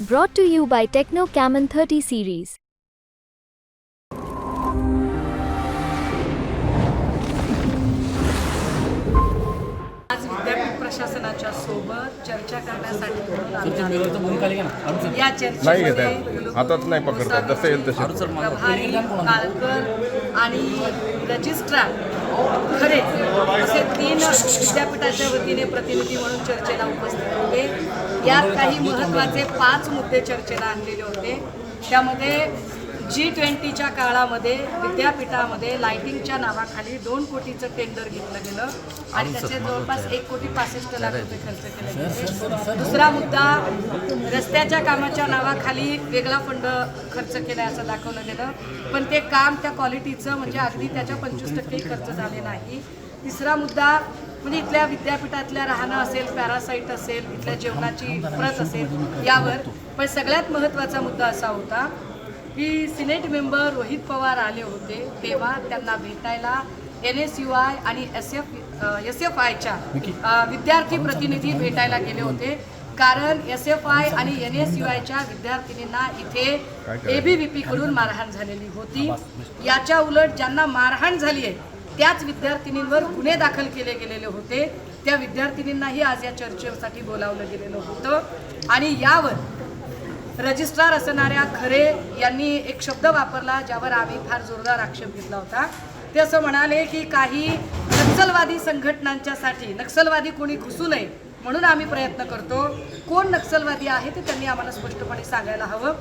Brought to you by Techno Camon 30 series. आज विद्यापीठ प्रशासनाच्या सोबत चर्चा करण्यासाठी म्हणून या नाही घेत चर्चेमध्ये. हातात नाही. जसे येईल तसे. प्रभारी. कालकर आणि रजिस्ट्रार खरे असे तीन विद्यापीठाच्या वतीने प्रतिनिधी म्हणून चर्चेला उपस्थित होते यात काही महत्त्वाचे पाच मुद्दे चर्चेला आणलेले होते त्यामध्ये जी ट्वेंटीच्या काळामध्ये विद्यापीठामध्ये लाइटिंगच्या नावाखाली दोन कोटीचं टेंडर घेतलं गेलं. आणि त्याचे जवळपास एक कोटी पासष्ट लाख रुपये खर्च केले गेले. दुसरा मुद्दा रस्त्याच्या कामाच्या नावाखाली वेगळा फंड खर्च केला असं दाखवलं गेलं. पण ते काम त्या क्वालिटीचं म्हणजे अगदी त्याच्या पंचवीस टक्के खर्च झाले नाही. तिसरा मुद्दा म्हणजे इथल्या विद्यापीठातल्या राहणं असेल पॅरासाईट असेल इथल्या जेवणाची प्रत असेल यावर. पण सगळ्यात महत्त्वाचा मुद्दा असा होता की सिनेट मेंबर रोहित पवार आले होते तेव्हा त्यांना भेटायला एन एस यू आय आणि एस एफ एस एफ आयच्या विद्यार्थी प्रतिनिधी भेटायला गेले होते. कारण एस एफ आय आणि एन एस यू आयच्या विद्यार्थिनींना इथे एबीव्हीपी कडून मारहाण झालेली होती. याच्या उलट ज्यांना मारहाण झाली आहे त्याच विद्यार्थिनींवर गुन्हे दाखल केले गेलेले होते. त्या विद्यार्थिनींनाही आज या चर्चेसाठी बोलावलं गेलेलं होतं. आणि यावर रजिस्ट्रार असणाऱ्या खरे यांनी एक शब्द वापरला ज्यावर आम्ही फार जोरदार आक्षेप घेतला होता. ते असं म्हणाले की काही नक्षलवादी संघटनांच्यासाठी नक्षलवादी कोणी घुसू नये म्हणून आम्ही प्रयत्न करतो. कोण नक्षलवादी आहे ते त्यांनी आम्हाला स्पष्टपणे सांगायला हवं.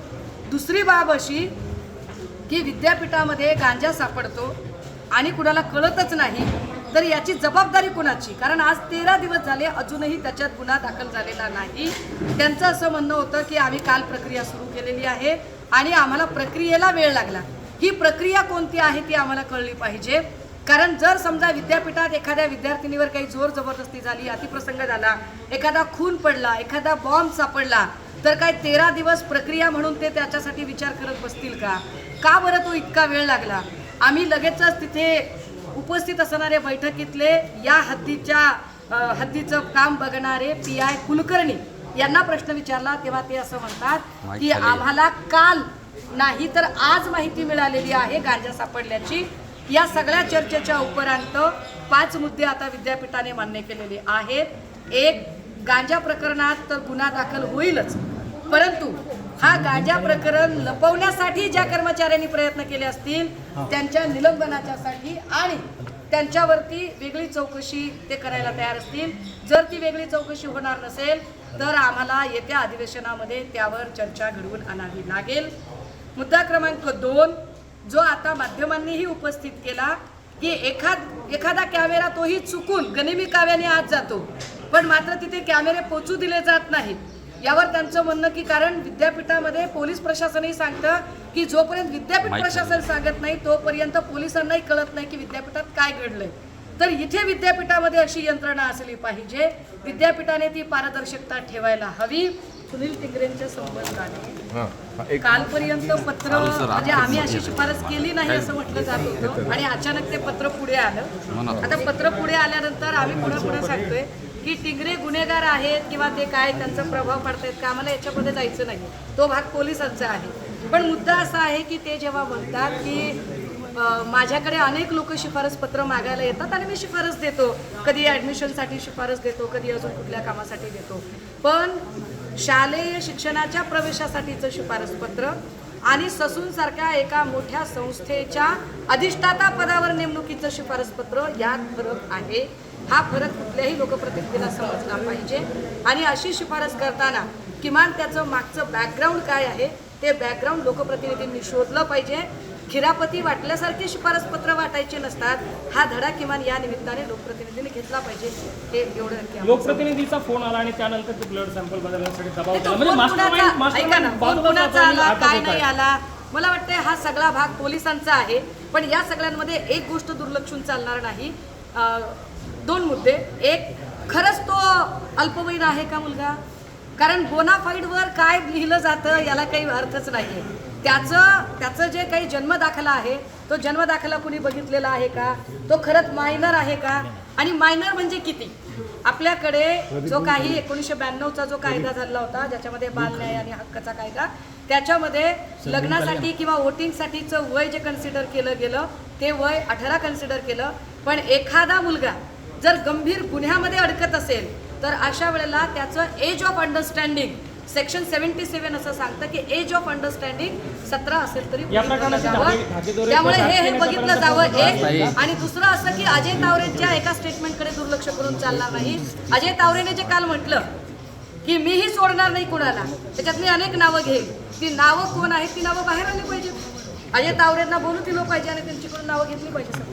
दुसरी बाब अशी की विद्यापीठामध्ये गांजा सापडतो आणि कुणाला कळतच नाही तर याची जबाबदारी कुणाची? कारण आज तेरा दिवस झाले अजूनही त्याच्यात गुन्हा दाखल झालेला नाही. त्यांचं असं म्हणणं होतं की आम्ही काल प्रक्रिया सुरू केलेली आहे आणि आम्हाला प्रक्रियेला वेळ लागला. ही प्रक्रिया कोणती आहे ती आम्हाला कळली पाहिजे. कारण जर समजा विद्यापीठात एखाद्या विद्यार्थिनीवर काही जोर जबरदस्ती झाली अतिप्रसंग झाला एखादा खून पडला एखादा बॉम्ब सापडला तर काय तेरा दिवस प्रक्रिया म्हणून ते त्याच्यासाठी विचार करत बसतील का? का बरं तो इतका वेळ लागला? आम्ही लगेचच तिथे उपस्थित असणारे बैठकीतले या हद्दीच्या हद्दीचं काम बघणारे पी आय कुलकर्णी यांना प्रश्न विचारला तेव्हा ते असं म्हणतात की आम्हाला काल नाही तर आज माहिती मिळालेली आहे गांजा सापडल्याची. या सगळ्या चर्चेच्या उपरांत पाच मुद्दे आता विद्यापीठाने मान्य केलेले आहेत. एक गांजा प्रकरणात तर गुन्हा दाखल होईलच. परंतु हा गांजा प्रकरण लपवण्यासाठी ज्या कर्मचाऱ्यांनी प्रयत्न केले असतील त्यांच्या निलंबनाच्यासाठी आणि त्यांच्यावरती वेगळी चौकशी ते करायला तयार असतील. जर ती वेगळी चौकशी होणार नसेल तर आम्हाला येत्या अधिवेशनामध्ये त्यावर चर्चा घडवून आणावी लागेल. मुद्दा क्रमांक दोन जो आता माध्यमांनीही उपस्थित केला की एखाद एखादा कॅमेरा तोही चुकून गनिमी काव्याने आत जातो. पण मात्र तिथे कॅमेरे पोचू दिले जात नाहीत. यावर त्यांचं म्हणणं की कारण विद्यापीठामध्ये पोलीस प्रशासनही सांगतं की जोपर्यंत विद्यापीठ प्रशासन सांगत नाही तोपर्यंत पोलिसांनाही कळत नाही की विद्यापीठात काय घडलंय. तर इथे विद्यापीठामध्ये अशी यंत्रणा असली पाहिजे. विद्यापीठाने ती पारदर्शकता ठेवायला हवी. सुनील टिंगरेंच्या संबंधाने. हां हां, कालपर्यंत पत्र म्हणजे आम्ही अशी शिफारस केली. नाही असं म्हटलं जात होतं. आणि अचानक ते पत्र पुढे आलं. आता पत्र पुढे आल्यानंतर आम्ही पुढे पुढे सांगतोय. की टिंगरे गुन्हेगार आहेत किंवा ते काय त्यांचा प्रभाव पडतायत का आम्हाला याच्यामध्ये जायचं नाही. तो भाग पोलिसांचा आहे. पण मुद्दा असा आहे की ते जेव्हा म्हणतात की माझ्याकडे अनेक लोक शिफारस पत्र मागायला येतात आणि मी शिफारस देतो. कधी ॲडमिशनसाठी शिफारस देतो कधी अजून कुठल्या कामासाठी देतो. पण शालेय शिक्षणाच्या प्रवेशासाठीचं शिफारस पत्र आणि ससूनसारख्या एका मोठ्या संस्थेच्या अधिष्ठाता पदावर नेमणुकीचं शिफारस पत्र यात फरक आहे. हा फरक कुठल्याही लोकप्रतिनिधीला समजला पाहिजे. आणि अशी शिफारस करताना किमान त्याचं मागचं बॅकग्राऊंड काय आहे ते बॅकग्राऊंड लोकप्रतिनिधींनी शोधलं पाहिजे. खिरापती वाटल्यासारखे शिफारस पत्र वाटायचे नसतात. हा धडा किमान या निमित्ताने लोकप्रतिनिधींनी घेतला पाहिजे. हे एवढं लोकप्रतिनिधीचा फोन आला आणि त्यानंतर ते ब्लड सॅम्पल बदलण्यासाठी दबाव म्हणजे ऐका ना, कुणाचा आला काय नाही आला? मला वाटतं हा सगळा भाग पोलिसांचा आहे. पण या सगळ्यांमध्ये एक गोष्ट दुर्लक्षून चालणार नाही. दोन मुद्दे. एक खरंच तो अल्पवयीन आहे का मुलगा? कारण बोनाफाईडवर काय लिहिलं जातं याला काही अर्थच नाही आहे त्याचं त्याचं जे काही जन्मदाखला आहे तो जन्मदाखला कुणी बघितलेला आहे का? तो खरंच मायनर आहे का? आणि मायनर म्हणजे किती? आपल्याकडे जो काही एकोणीसशे ब्याण्णवचा जो कायदा झाला होता ज्याच्यामध्ये बाल न्याय आणि हक्काचा कायदा त्याच्यामध्ये लग्नासाठी किंवा वोटिंगसाठीचं वय जे कन्सिडर केलं गेलं ते वय अठरा कन्सिडर केलं. पण एखादा मुलगा जर गंभीर गुन्ह्यामध्ये अडकत असेल तर अशा वेळेला त्याचं age of understanding section seventy seven असं सांगतं की एज ऑफ अंडरस्टँडिंग सतरा असेल तरी त्यामुळे हे हे बघितलं जावं. एक. आणि दुसरं असं की अजय तावरेच्या एका स्टेटमेंटकडे दुर्लक्ष करून चालणार नाही. अजय तावरेने जे काल म्हटलं की मीही सोडणार नाही कुणाला त्याच्यात मी अनेक नावं घेईन. ती नावं कोण आहेत? ती नावं बाहेर आली पाहिजेत. अजय तावरेंना बोलू दिलं पाहिजे आणि त्यांच्याकडून नावं घेतली पाहिजे?